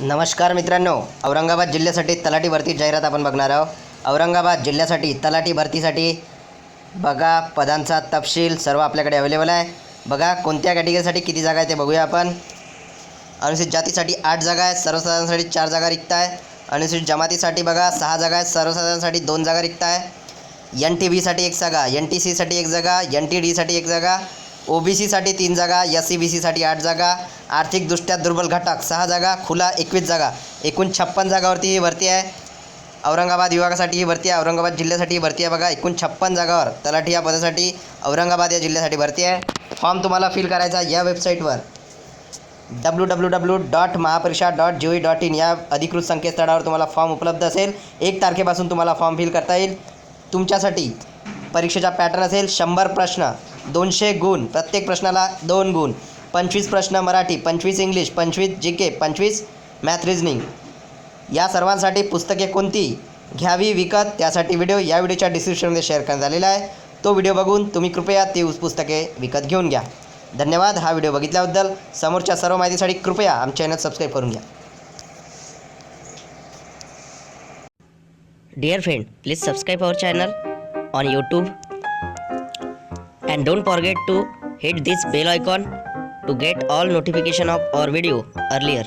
नमस्कार मित्रांनो औरंगाबाद जिल्ह्यासाठी तलाठी भरती जाहिरात आपण बघणार आहोत. औरंगाबाद जिल्ह्यासाठी तलाठी भरतीसाठी बघा पदांचा तपशील सर्व आपल्याकडे अवेलेबल आहे. बघा कोणत्या कॅटेगरीसाठी किती जागा आहे ते बघूया आपण. अनुसूचित जातीसाठी आठ जागा आहेत सर्वसाधारणसाठी चार जागा रिक्त आहे. अनुसूचित जमातीसाठी बघा सहा जागा आहेत सर्वसाधारणसाठी दोन जागा रिक्त आहे. एन टी बीसाठी एक जागा एन टी सीसाठी एक जागा एन टी डीसाठी एक जागा ओ बी सीसाठी तीन जागा एस सी बी सीसाठी आठ जागा आर्थिकदृष्ट्या दुर्बल घटक सहा जागा खुला एकवीस जागा. एकूण छप्पन जागावरती ही भरती आहे. औरंगाबाद विभागासाठी ही भरती आहे. औरंगाबाद जिल्ह्यासाठी ही भरती आहे. बघा एकूण छप्पन जागावर तलाठी या पदासाठी औरंगाबाद या जिल्ह्यासाठी भरती आहे. फॉर्म तुम्हाला फिल करायचा या वेबसाईटवर. W W W dot Mahapariksha dot G O dot in या अधिकृत संकेतस्थळावर तुम्हाला फॉर्म उपलब्ध असेल. एक तारखेपासून तुम्हाला फॉर्म फिल करता येईल. तुमच्यासाठी परीक्षेचा पॅटर्न असेल. शंभर प्रश्न. दोनशे गुण. प्रत्येक प्रश्नाला दोन गुण. पंचवीस प्रश्न मराठी पंचवीस इंग्लिश पंचवीस जी के पंचवीस मॅथ रिझनिंग या सर्वांसाठी पुस्तके कोणती? घ्यावी विकत त्यासाठी व्हिडिओ या व्हिडिओच्या डिस्क्रिप्शनमध्ये शेअर करण्यात आलेला आहे. तो व्हिडिओ बघून तुम्ही कृपया ती पुस्तके विकत घेऊन घ्या. धन्यवाद. हा व्हिडिओ बघितल्याबद्दल समोरच्या सर्व माहितीसाठी कृपया आमच्या चॅनल सबस्क्राईब करून घ्या. Dear friend please subscribe our channel on YouTube and don't forget to hit this bell icon to get all notification of our video earlier.